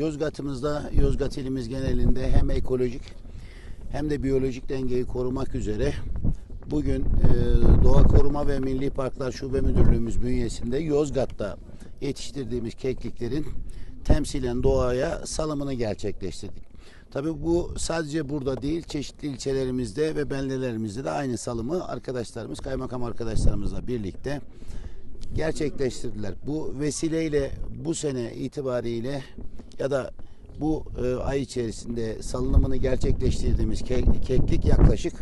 Yozgat'ımızda, Yozgat ilimiz genelinde hem ekolojik hem de biyolojik dengeyi korumak üzere bugün e, Doğa Koruma ve Milli Parklar Şube Müdürlüğümüz bünyesinde Yozgat'ta yetiştirdiğimiz kekliklerin temsilen doğaya salımını gerçekleştirdik. Tabii bu sadece burada değil, çeşitli ilçelerimizde ve beldelerimizde de aynı salımı arkadaşlarımız, kaymakam arkadaşlarımızla birlikte gerçekleştirdiler. Bu vesileyle bu sene itibariyle ya da bu e, ay içerisinde salınımını gerçekleştirdiğimiz ke- keklik yaklaşık